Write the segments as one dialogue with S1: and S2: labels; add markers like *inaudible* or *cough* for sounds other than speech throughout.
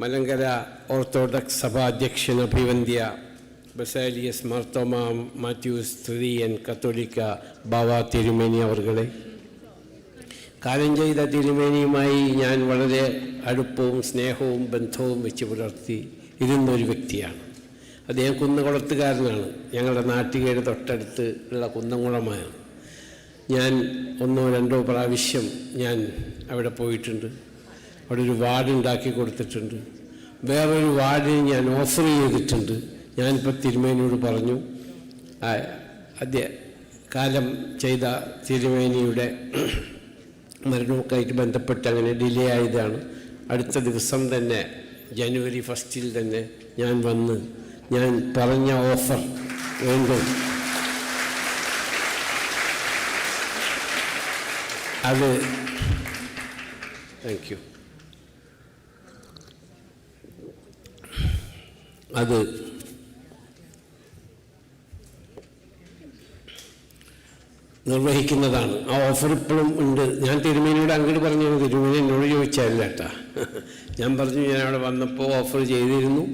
S1: Malankara Orthodox സഭാധ്യക്ഷൻ അഭിവന്ധ്യ ബസാലിയസ് മാർത്തോമ മാത്യൂസ് തൃതീയൻ കത്തോലിക്ക ബാവ തിരുമേനി അവർകളെ. കാലം ചെയ്ത തിരുമേനിയുമായി ഞാൻ വളരെ അടുപ്പവും സ്നേഹവും ബന്ധവും വെച്ച് പുലർത്തി ഇരുന്നൊരു വ്യക്തിയാണ്. അദ്ദേഹം കുന്നുകുളത്തുകാരനാണ്. ഞങ്ങളുടെ നാട്ടികയുടെ തൊട്ടടുത്ത് ഉള്ള കുന്നംകുളമാണ്. ഞാൻ ഒന്നോ രണ്ടോ പ്രാവശ്യം ഞാൻ അവിടെ പോയിട്ടുണ്ട്. അവിടെ ഒരു വാർഡ് ഉണ്ടാക്കി കൊടുത്തിട്ടുണ്ട്. വേറൊരു വാർഡിന് ഞാൻ ഓഫർ ചെയ്തിട്ടുണ്ട്. ഞാനിപ്പോൾ തിരുമേനിയോട് പറഞ്ഞു ആദ്യ കാലം ചെയ്ത തിരുമേനിയുടെ മരണവുമായിട്ട് ബന്ധപ്പെട്ട് അങ്ങനെ ഡിലേ ആയതാണ്. അടുത്ത ദിവസം തന്നെ ജനുവരി ഫസ്റ്റിൽ തന്നെ ഞാൻ വന്ന് ഞാൻ പറഞ്ഞ ഓഫർ വീണ്ടും. അത് താങ്ക് യു അത് നിർവഹിക്കുന്നതാണ്. ആ ഓഫർ ഇപ്പോഴും ഉണ്ട്. ഞാൻ തിരുമേനിയോട് അങ്ങോട്ട് പറഞ്ഞു തിരുമേനി എന്നോട് ചോദിച്ചല്ല കേട്ടാ *laughs* ഞാൻ പറഞ്ഞു ഞാൻ അവിടെ വന്നപ്പോൾ ഓഫർ ചെയ്തിരുന്നു.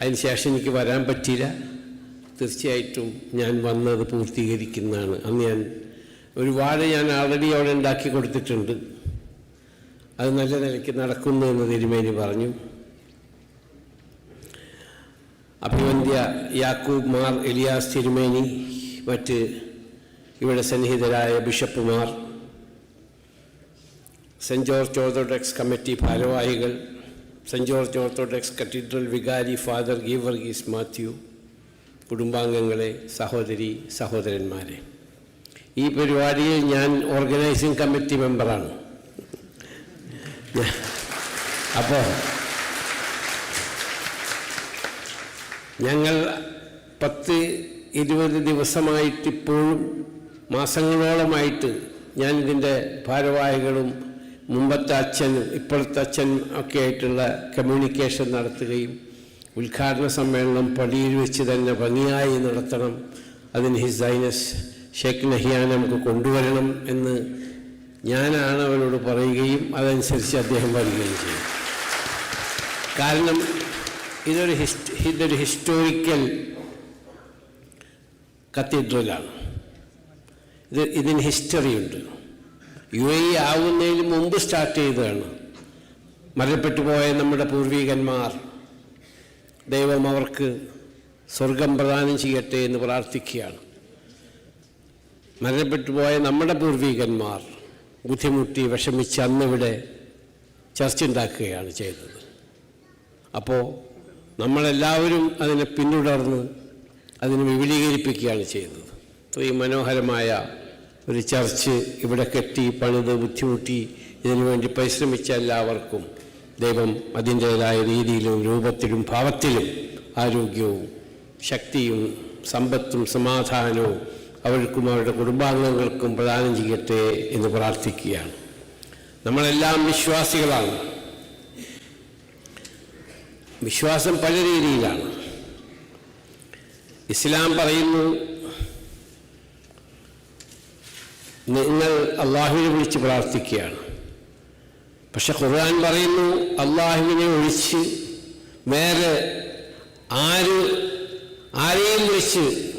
S1: അതിന് ശേഷം എനിക്ക് വരാൻ പറ്റിയില്ല. തീർച്ചയായിട്ടും ഞാൻ വന്നത് പൂർത്തീകരിക്കുന്നതാണ്. അന്ന് ഞാൻ ഒരുപാട് ഞാൻ ആൾറെഡി അവിടെ ഉണ്ടാക്കി കൊടുത്തിട്ടുണ്ട്. അത് നല്ല നിലയ്ക്ക് നടക്കുന്നു എന്ന് തിരുമേനി പറഞ്ഞു. അഭിവന്ധ്യ യാക്കൂബ് മാർ എലിയാസ് തിരുമേനി മറ്റ് ഇവിടെ സന്നിഹിതരായ ബിഷപ്പുമാർ സെന്റ് ജോർജ് ഓർത്തഡോക്സ് കമ്മിറ്റി ഭാരവാഹികൾ സെന്റ് ജോർജ് ഓർത്തഡോക്സ് കത്തീഡ്രൽ വികാരി ഫാദർ ഗീവർഗീസ് മാത്യു കുടുംബാംഗങ്ങളെ സഹോദരി സഹോദരന്മാരെ. ഈ പരിപാടിയിൽ ഞാൻ ഓർഗനൈസിംഗ് കമ്മിറ്റി മെമ്പറാണ്. അപ്പോൾ ഞങ്ങൾ പത്ത് ഇരുപത് ദിവസമായിട്ട് ഇപ്പോഴും മാസങ്ങളോളമായിട്ട് ഞാൻ ഇതിന്റെ ഭാരവാഹികളും മുമ്പത്തെ അച്ഛൻ ഇപ്പോഴത്തെ അച്ഛൻ ഒക്കെ ആയിട്ടുള്ള കമ്മ്യൂണിക്കേഷൻ നടത്തുകയും ഉദ്ഘാടന സമ്മേളനം പള്ളിയിൽ വെച്ച് തന്നെ ഭംഗിയായി നടത്തണം. അതിന് ഹിസ് ഹൈനസ് ഷേഖ് നഹിയാൻ നമുക്ക് കൊണ്ടുവരണം എന്ന് ഞാനാണ് അവരോട് പറയുകയും അതനുസരിച്ച് അദ്ദേഹം വരികയും ചെയ്യും കാരണം ഇതൊരു ഹിസ്റ്റ് ഇതൊരു ഹിസ്റ്റോറിക്കൽ കത്തീഡ്രലാണ് ഇത് ഇതിന് ഹിസ്റ്ററിയുണ്ട് യു എ ആവുന്നതിന് മുമ്പ് സ്റ്റാർട്ട് ചെയ്തതാണ്. മരണപ്പെട്ടു പോയ നമ്മുടെ പൂർവികന്മാർ ദൈവം അവർക്ക് സ്വർഗം പ്രദാനം ചെയ്യട്ടെ എന്ന് പ്രാർത്ഥിക്കുകയാണ്. മരണപ്പെട്ടു പോയ നമ്മുടെ പൂർവികന്മാർ ബുദ്ധിമുട്ടി വിഷമിച്ച് അന്നിവിടെ ചർച്ച ഉണ്ടാക്കുകയാണ് ചെയ്തത്. അപ്പോൾ നമ്മളെല്ലാവരും അതിനെ പിന്തുടർന്ന് അതിനെ വിപുലീകരിപ്പിക്കുകയാണ് ചെയ്യുന്നത്. ഈ മനോഹരമായ ഒരു ചർച്ച് ഇവിടെ കെട്ടി പണിത് ബുദ്ധിമുട്ടി ഇതിനു വേണ്ടി പരിശ്രമിച്ച എല്ലാവർക്കും ദൈവം അതിന്റേതായ രീതിയിലും രൂപത്തിലും ഭാവത്തിലും ആരോഗ്യവും ശക്തിയും സമ്പത്തും സമാധാനവും അവർക്കും അവരുടെ കുടുംബാംഗങ്ങൾക്കും പ്രദാനം ചെയ്യട്ടെ എന്ന് പ്രാർത്ഥിക്കുകയാണ്. നമ്മളെല്ലാം വിശ്വാസികളാണ്. വിശ്വാസം പല രീതിയിലാണ്. ഇസ്ലാം പറയുന്നു നിങ്ങൾ അള്ളാഹുവിനെ വിളിച്ച് പ്രാർത്ഥിക്കുകയാണ്. പക്ഷെ ഖുർആൻ പറയുന്നു അള്ളാഹുവിനെ ഒഴിച്ച് വേറെ ആര് ആരെയും വിളിച്ച്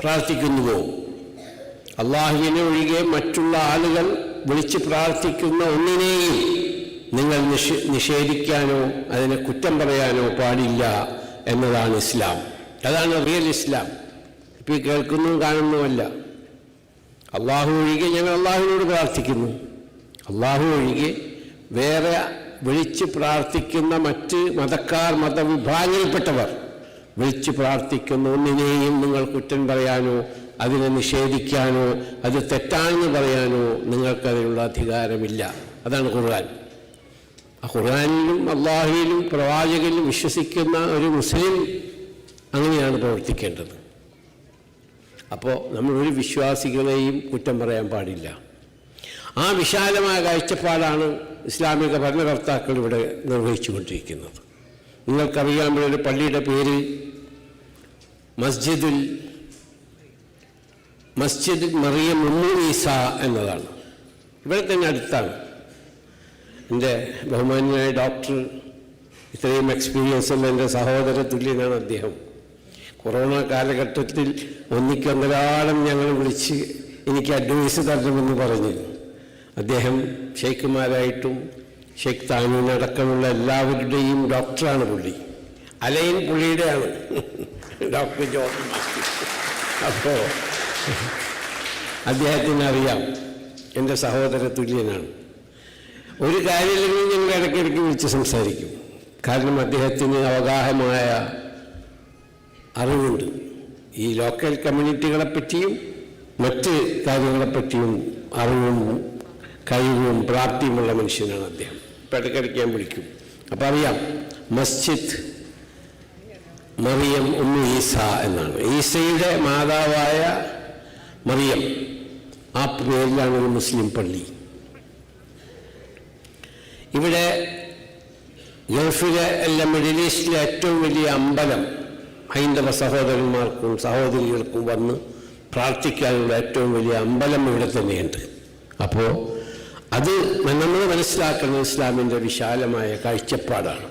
S1: പ്രാർത്ഥിക്കുന്നുവോ? അള്ളാഹുവിനെ ഒഴികെ മറ്റുള്ള ആളുകൾ വിളിച്ച് പ്രാർത്ഥിക്കുന്ന ഒന്നിനെയും നിങ്ങൾ നിഷ നിഷേധിക്കാനോ അതിനെ കുറ്റം പറയാനോ പാടില്ല എന്നതാണ് ഇസ്ലാം. അതാണ് റിയൽ ഇസ്ലാം. ഇപ്പം കേൾക്കുന്നതും കാണുന്നുമല്ല അള്ളാഹു ഒഴികെ ഞങ്ങൾ അള്ളാഹുവിനോട് പ്രാർത്ഥിക്കുന്നു. അള്ളാഹു ഒഴികെ വേറെ വിളിച്ച് പ്രാർത്ഥിക്കുന്ന മറ്റ് മതക്കാർ മതവിഭാഗങ്ങളിൽപ്പെട്ടവർ വിളിച്ച് പ്രാർത്ഥിക്കുന്ന ഒന്നിനെയും നിങ്ങൾ കുറ്റം പറയാനോ അതിനെ നിഷേധിക്കാനോ അത് തെറ്റാണെന്ന് പറയാനോ നിങ്ങൾക്കതിനുള്ള അധികാരമില്ല. അതാണ് ഖുർആൻ. ഖുർആനിലും അള്ളാഹുവിലും പ്രവാചകനിലും വിശ്വസിക്കുന്ന ഒരു മുസ്ലിം അങ്ങനെയാണ് പ്രവർത്തിക്കേണ്ടത്. അപ്പോൾ നമ്മൾ ഒരു വിശ്വാസികളെയും കുറ്റം പറയാൻ പാടില്ല. ആ വിശാലമായ കാഴ്ചപ്പാടാണ് ഇസ്ലാമിക ഭരണകർത്താക്കൾ ഇവിടെ നിർവഹിച്ചുകൊണ്ടിരിക്കുന്നത്. നിങ്ങൾക്കറിയാൻ ഒരു പള്ളിയുടെ പേര് മസ്ജിദുൽ മസ്ജിദ് മറിയം ഉമ്മൂസ എന്നതാണ്. ഇവിടെ തന്നെ അടുത്താണ്. എന്റെ ബഹുമാന്യനായ ഡോക്ടർ ഇത്രയും എക്സ്പീരിയൻസ് ഉള്ള എന്റെ സഹോദര തുല്യനാണ് അദ്ദേഹം. കൊറോണ കാലഘട്ടത്തിൽ ഒന്നിക്കൊന്നരാളം ഞങ്ങൾ വിളിച്ച് എനിക്ക് അഡ്വൈസ് തരണമെന്ന് പറഞ്ഞു അദ്ദേഹം ഷെയ്ഖുമാരായിട്ടും ഷെയ്ഖ് താനൂനടക്കമുള്ള എല്ലാവരുടെയും ഡോക്ടറാണ് പുള്ളി. അലൈൻ പുള്ളിയുടെയാണ് ഡോക്ടർ ജോർജ് അപ്പോൾ അദ്ദേഹത്തിന് അറിയാം എന്റെ സഹോദര തുല്യനാണ്. ഒരു കാര്യമില്ലെങ്കിൽ ഞങ്ങൾ ഇടയ്ക്കിടയ്ക്ക് വിളിച്ച് സംസാരിക്കും. കാരണം അദ്ദേഹത്തിന് അവഗാഹമായ അറിവുണ്ട്. ഈ ലോക്കൽ കമ്മ്യൂണിറ്റികളെ പറ്റിയും മറ്റ് കാര്യങ്ങളെപ്പറ്റിയും അറിവും കഴിവും പ്രാപ്തിയുമുള്ള മനുഷ്യനാണ് അദ്ദേഹം. ഇപ്പം ഇടയ്ക്കിടയ്ക്ക് ഞാൻ വിളിക്കും. അപ്പം അറിയാം മസ്ജിദ് മറിയം ഉമ്മു ഈസ എന്നാണ്. ഈസയുടെ മാതാവായ മറിയം. ആ പേരിലാണ് ഒരു മുസ്ലിം പള്ളി. ഇവിടെ ഗൾഫിലെ അല്ല മിഡിൽ ഈസ്റ്റിലെ ഏറ്റവും വലിയ അമ്പലം ഹൈന്ദവ സഹോദരന്മാർക്കും സഹോദരികൾക്കും വന്ന് പ്രാർത്ഥിക്കാനുള്ള ഏറ്റവും വലിയ അമ്പലം ഇവിടെ തന്നെയുണ്ട്. അപ്പോൾ അത് നമ്മൾ മനസ്സിലാക്കുന്നത് ഇസ്ലാമിന്റെ വിശാലമായ കാഴ്ചപ്പാടാണ്.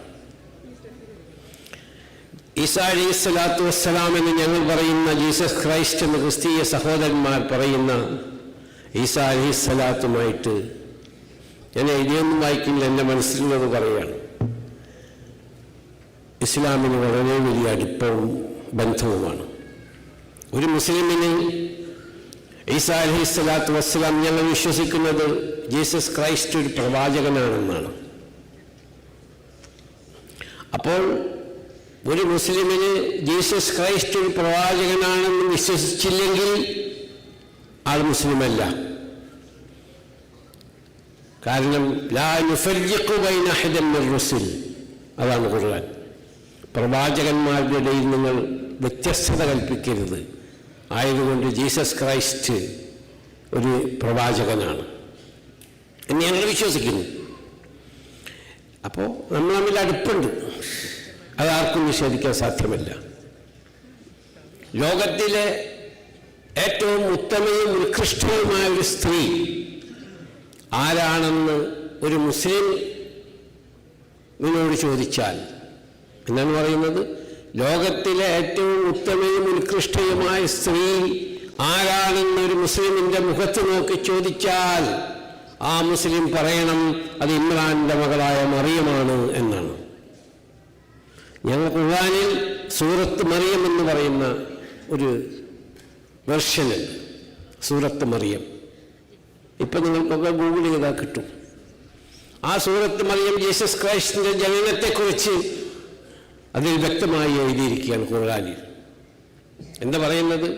S1: ഈസാ അലൈഹി സ്വലാത്തു വസ്സലാം എന്ന് ഞങ്ങൾ പറയുന്ന ജീസസ് ക്രൈസ്റ്റ് എന്ന് ക്രിസ്തീയ സഹോദരന്മാർ പറയുന്ന ഈസാ അലൈഹി സ്വലാത്തുമായിട്ട് ഞാൻ എഴുതിയൊന്നും വായിക്കില്ല എന്റെ മനസ്സിലുള്ളത് പറയുകയാണ്. ഇസ്ലാമിന് വളരെ വലിയ അടുപ്പവും ബന്ധവുമാണ്. ഒരു മുസ്ലിമിന് ഈസാ അലഹി സ്വലാത്തു വസ്സലാം ഞങ്ങൾ വിശ്വസിക്കുന്നത് ജീസസ് ക്രൈസ്റ്റ് ഒരു പ്രവാചകനാണെന്നാണ്. അപ്പോൾ ഒരു മുസ്ലിമിന് ജീസസ് ക്രൈസ്റ്റ് ഒരു പ്രവാചകനാണെന്ന് വിശ്വസിച്ചില്ലെങ്കിൽ ആൾ മുസ്ലിമല്ല. കാരണം ലാ റുസുൽ. അതാണ് ഖുർആൻ. പ്രവാചകന്മാരുടെ ഇടയിൽ നിങ്ങൾ വ്യത്യസ്തത കൽപ്പിക്കരുത്. ആയതുകൊണ്ട് ജീസസ് ക്രൈസ്റ്റ് ഒരു പ്രവാചകനാണ്. എന്ന് ഞങ്ങൾ വിശ്വസിക്കുന്നു. അപ്പോൾ നമ്മൾ തമ്മിൽ അടുപ്പുണ്ട്. അതാർക്കും നിഷേധിക്കാൻ സാധ്യമല്ല. ലോകത്തിലെ ഏറ്റവും ഉത്തമയും ഉത്കൃഷ്ടവുമായ ഒരു സ്ത്രീ ആരാണെന്ന് ഒരു മുസ്ലിം നിന്നോട് ചോദിച്ചാൽ എന്നാണ് പറയുന്നത്? ലോകത്തിലെ ഏറ്റവും ഉത്തമയും ഉത്കൃഷ്ടയുമായ സ്ത്രീ ആരാണെന്ന് ഒരു മുസ്ലിമിന്റെ മുഖത്ത് നോക്കി ചോദിച്ചാൽ ആ മുസ്ലിം പറയണം അത് ഇമ്രാന്റെ മകളായ മറിയമാണ് എന്നാണ്. ഞങ്ങൾ ഖുർആാനിൽ സൂറത്ത് മറിയം എന്ന് പറയുന്ന ഒരു വെർഷനുണ്ട്. സൂറത്ത് മറിയം. ഇപ്പം നിങ്ങൾക്കൊക്കെ ഗൂഗിൾ ചെയ്താൽ കിട്ടും ആ സൂറത്ത് മറിയം ജീസസ് ക്രൈസ്റ്റിൻ്റെ ജനനത്തെക്കുറിച്ച് അതിൽ വ്യക്തമായി എഴുതിയിരിക്കുകയാണ് ഖുർആാനിൽ എന്താ പറയുന്നത്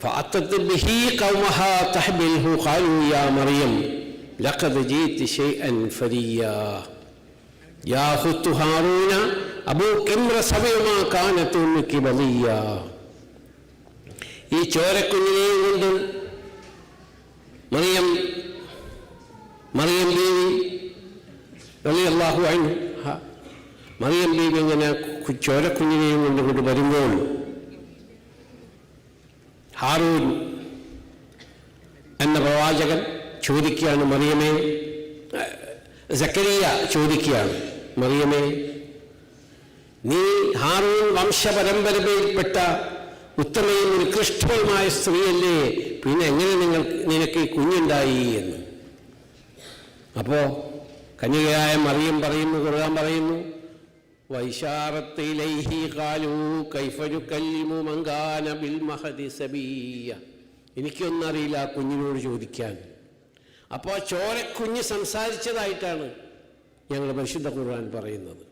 S1: فأتت به قومها تحمله قالوا يا مريم لقد جئت شيئا فريا يا أخت هارون أبوك امر سبع ما كانت أمك بغيا ഈ ചോരക്കുഞ്ഞിനെയും കൊണ്ട് മറിയം മറിയം ബീവി വലിയ അള്ളാഹു അയിന് മറിയം ബീവി ഇങ്ങനെ ചോരക്കുഞ്ഞിനെയും കൊണ്ട് കൊണ്ട് വരുമ്പോൾ ഹാറൂൻ എന്ന പ്രവാചകൻ ചോദിക്കുകയാണ് മറിയമേ സക്കരിയ ചോദിക്കുകയാണ് മറിയമേ നീ ഹാറൂൺ വംശപരമ്പരയിൽപ്പെട്ട ഉത്തമയും ഉത്കൃഷ്ടവുമായ സ്ത്രീയല്ലേ? പിന്നെ എങ്ങനെ നിങ്ങൾ നിനക്ക് ഈ കുഞ്ഞുണ്ടായി എന്ന്? അപ്പോ കന്യകയായ മറിയം പറയുന്നു ഖുർആൻ പറയുന്നു വൈശാറത്തിലൈഹി കാലു കൈഫരുക്കല്ലിമു മങ്കാന ബിൽ മഹദി സബീയ. എനിക്കൊന്നറിയില്ല ആ കുഞ്ഞിനോട് ചോദിക്കാൻ. അപ്പോൾ ആ ചോരക്കുഞ്ഞ് സംസാരിച്ചതായിട്ടാണ് ഞങ്ങൾ പരിശുദ്ധ ഖുർആൻ പറയുന്നത്.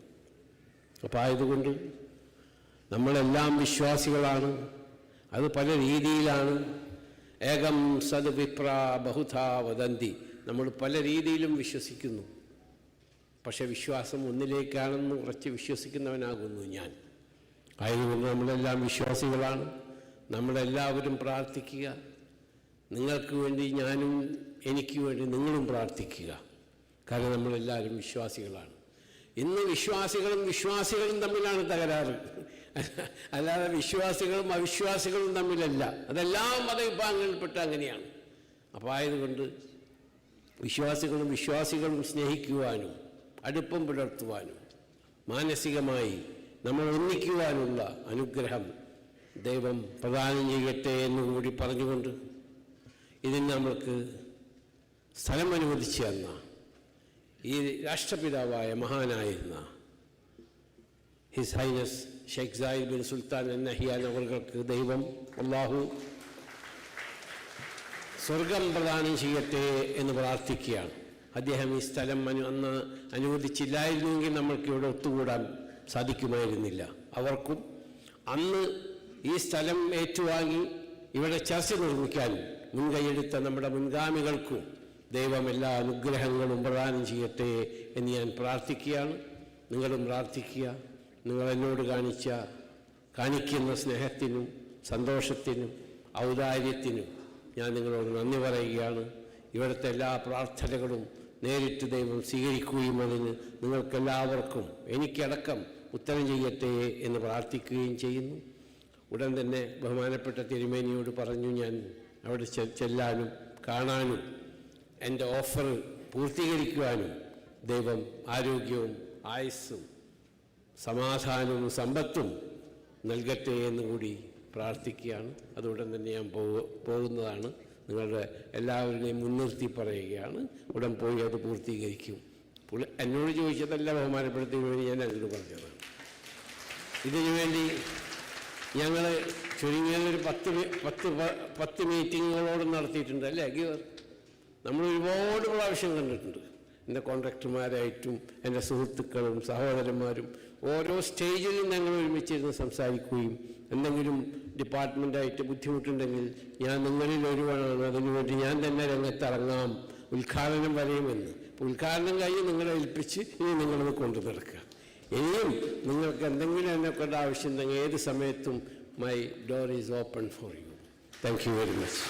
S1: അപ്പോൾ ആയതുകൊണ്ട് നമ്മളെല്ലാം വിശ്വാസികളാണ് അത് പല രീതിയിലാണ് ഏകം സത് വിപ്ര ബഹുധാ വദന്തി. നമ്മൾ പല രീതിയിലും വിശ്വസിക്കുന്നു. പക്ഷെ വിശ്വാസം ഒന്നിലേക്കാണെന്ന് ഉറച്ച് വിശ്വസിക്കുന്നവനാകുന്നു ഞാൻ. ആയതുകൊണ്ട് നമ്മളെല്ലാം വിശ്വാസികളാണ്. നമ്മളെല്ലാവരും പ്രാർത്ഥിക്കുക. നിങ്ങൾക്ക് വേണ്ടി ഞാനും എനിക്ക് വേണ്ടി നിങ്ങളും പ്രാർത്ഥിക്കുക. കാരണം നമ്മളെല്ലാവരും വിശ്വാസികളാണ്. ഇന്ന് വിശ്വാസികളും വിശ്വാസികളും തമ്മിലാണ് തകരാറ്. *laughs* അല്ലാതെ വിശ്വാസികളും അവിശ്വാസികളും തമ്മിലല്ല. അതെല്ലാം മതവിഭാഗങ്ങളിൽപ്പെട്ട അങ്ങനെയാണ്. അപ്പോൾ ആയതുകൊണ്ട് വിശ്വാസികളും വിശ്വാസികളും സ്നേഹിക്കുവാനും അടുപ്പം പുലർത്തുവാനും മാനസികമായി നമ്മൾ ഒന്നിക്കുവാനുള്ള അനുഗ്രഹം ദൈവം പ്രദാനം ചെയ്യട്ടെ എന്നുകൂടി പറഞ്ഞുകൊണ്ട് ഇതിന് നമ്മൾക്ക് സ്ഥലം അനുവദിച്ചു തന്ന ഈ രാഷ്ട്രപിതാവായ മഹാനായിരുന്ന his highness sheikh Zayed bin Sultan എന്ന ഹിയാൻ അവർക്ക് ദൈവം അള്ളാഹു സ്വർഗം പ്രദാനം ചെയ്യട്ടെ എന്ന് പ്രാർത്ഥിക്കുകയാണ്. അദ്ദേഹം ഈ സ്ഥലം അനു അന്ന് അനുവദിച്ചില്ലായിരുന്നെങ്കിൽ നമ്മൾക്ക് ഇവിടെ ഒത്തുകൂടാൻ സാധിക്കുമായിരുന്നില്ല. അവർക്കും അന്ന് ഈ സ്ഥലം ഏറ്റുവാങ്ങി ഇവിടെ ചർച്ച നിർമ്മിക്കാൻ മുൻകൈയെടുത്ത നമ്മുടെ മുൻഗാമികൾക്കും ദൈവം എല്ലാ അനുഗ്രഹങ്ങളും പ്രദാനം ചെയ്യട്ടെ എന്ന് ഞാൻ പ്രാർത്ഥിക്കുകയാണ്. നിങ്ങളും പ്രാർത്ഥിക്കുക. നിങ്ങൾ എന്നോട് കാണിച്ച കാണിക്കുന്ന സ്നേഹത്തിനും സന്തോഷത്തിനും ഔദാര്യത്തിനും ഞാൻ നിങ്ങളോട് നന്ദി പറയുകയാണ്. ഇവിടുത്തെ എല്ലാ പ്രാർത്ഥനകളും നേരിട്ട് ദൈവം സ്വീകരിക്കുകയും അതിന് നിങ്ങൾക്കെല്ലാവർക്കും എനിക്കടക്കം ഉത്തരം ചെയ്യട്ടെ എന്ന് പ്രാർത്ഥിക്കുകയും ചെയ്യുന്നു. ഉടൻ തന്നെ ബഹുമാനപ്പെട്ട തിരുമേനിയോട് പറഞ്ഞു ഞാൻ അവിടെ ചെല്ലാനും കാണാനും എന്റെ ഓഫർ പൂർത്തീകരിക്കുവാനും ദൈവം ആരോഗ്യവും ആയുസ്സും സമാധാനവും സമ്പത്തും നൽകട്ടെ എന്ന് കൂടി പ്രാർത്ഥിക്കുകയാണ്. അതുകൊണ്ട് തന്നെ ഞാൻ പോകുന്നതാണ്. നിങ്ങളുടെ എല്ലാവരുടെയും മുൻനിർത്തി പറയുകയാണ്. ഉടൻ പോയി അത് പൂർത്തീകരിക്കും. പുള്ളി എന്നോട് ചോദിച്ചതല്ല ബഹുമാനപ്പെടുത്തിയതിനു വേണ്ടി ഞാൻ അതിന് പറഞ്ഞതാണ്. ഇതിനു വേണ്ടി ഞങ്ങൾ ചുരുങ്ങിയതൊരു പത്ത് മി- പത്ത് പ- പത്ത് മീറ്റിങ്ങുകളോട് നടത്തിയിട്ടുണ്ട് അല്ലേ ഗീവർ നമ്മൾ ഒരുപാട് പ്രാവശ്യം കണ്ടിട്ടുണ്ട്. എന്റെ കോൺട്രാക്ടർമാരായിട്ടും എന്റെ സുഹൃത്തുക്കളും സഹോദരന്മാരും ഓരോ സ്റ്റേജിലും ഞങ്ങൾ ഒരുമിച്ചിരുന്ന് സംസാരിക്കുകയും എന്തെങ്കിലും ഡിപ്പാർട്ട്മെന്റായിട്ട് ബുദ്ധിമുട്ടുണ്ടെങ്കിൽ ഞാൻ നിങ്ങളിൽ ഒരുവനാണ്. അതിനുവേണ്ടി ഞാൻ തന്നെ രംഗത്തിറങ്ങാം. ഉദ്ഘാടനം വരെയുമെന്ന് ഉദ്ഘാടനം കഴിഞ്ഞ് നിങ്ങളെ ഏൽപ്പിച്ച് ഇനി നിങ്ങളത് കൊണ്ടു നടക്കുക. ഇനിയും നിങ്ങൾക്ക് എന്തെങ്കിലും എന്നെ കൊണ്ട് ആവശ്യമുണ്ടെങ്കിൽ ഏത് സമയത്തും my door is open for you. Thank you very much.